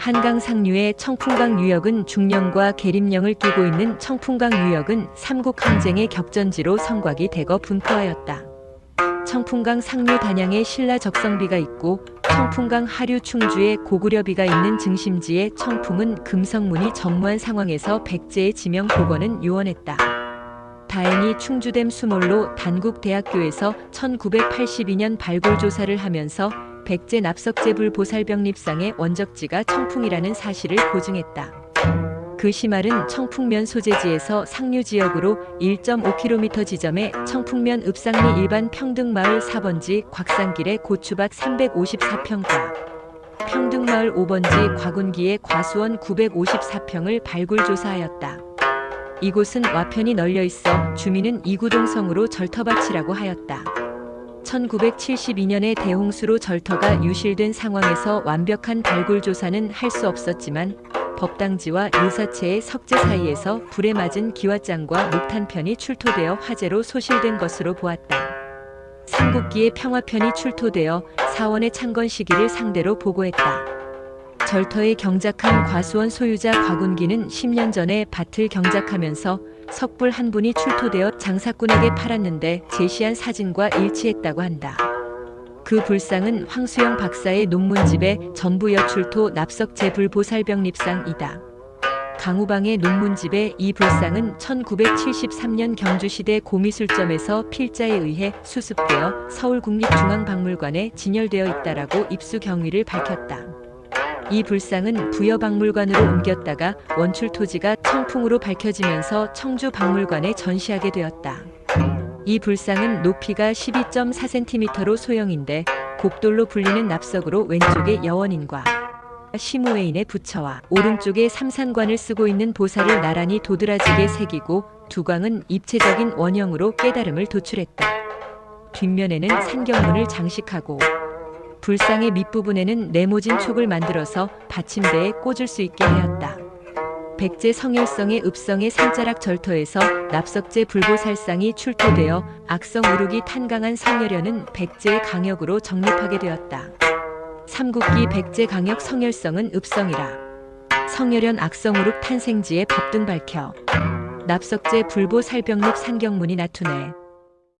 한강 상류의 청풍강 유역은 중령과 계림령을 끼고 있는 청풍강 유역은 삼국 항쟁의 격전지로 성곽이 대거 분포하였다. 청풍강 상류 단양에 신라 적성비가 있고 청풍강 하류 충주에 고구려비가 있는 증심지에 청풍은 금성문이 전무한 상황에서 백제의 지명 복원은 요원했다. 다행히 충주댐 수몰로 단국대학교에서 1982년 발굴 조사를 하면서 백제 납석제불 보살병립상의 원적지가 청풍이라는 사실을 보증했다. 그 시말은 청풍면 소재지에서 상류 지역으로 1.5km 지점에 청풍면 읍상리 일반 평등마을 4번지 곽산길의 고추밭 354평과 평등마을 5번지 과군기의 과수원 954평을 발굴 조사하였다. 이곳은 와편이 널려 있어 주민은 이구동성으로 절터밭이라고 하였다. 1972년에 대홍수로 절터가 유실된 상황에서 완벽한 발굴 조사는 할 수 없었지만 법당지와 유사체의 석재 사이에서 불에 맞은 기와장과 목탄편이 출토되어 화재로 소실된 것으로 보았다. 삼국기의 평화편이 출토되어 사원의 창건 시기를 상대로 보고했다. 절터에 경작한 과수원 소유자 과군기는 10년 전에 밭을 경작하면서 석불 한 분이 출토되어 장사꾼에게 팔았는데 제시한 사진과 일치했다고 한다. 그 불상은 황수영 박사의 논문집에 전부 여출토 납석제불 보살병립상이다. 강우방의 논문집에 이 불상은 1973년 경주시대 고미술점에서 필자에 의해 수습되어 서울국립중앙박물관에 진열되어 있다라고 입수 경위를 밝혔다. 이 불상은 부여박물관으로 옮겼다가 원출 토지가 청풍으로 밝혀지면서 청주 박물관에 전시하게 되었다. 이 불상은 높이가 12.4cm로 소형인데 곡돌로 불리는 납석으로 왼쪽에 여원인과 시무웨인의 부처와 오른쪽에 삼산관을 쓰고 있는 보살을 나란히 도드라지게 새기고 두광은 입체적인 원형으로 깨달음을 도출했다. 뒷면에는 산경문을 장식하고 불상의 밑부분에는 네모진 촉을 만들어서 받침대에 꽂을 수 있게 하였다. 백제 성열성의 읍성의 산자락 절터에서 납석제 불보살상이 출토되어 악성 우룩이 탄강한 성열연은 백제의 강역으로 정립하게 되었다. 삼국기 백제 강역 성열성은 읍성이라. 성열연 악성 우룩 탄생지의 법등 밝혀 납석제 불보 살병립 산경문이 나투네.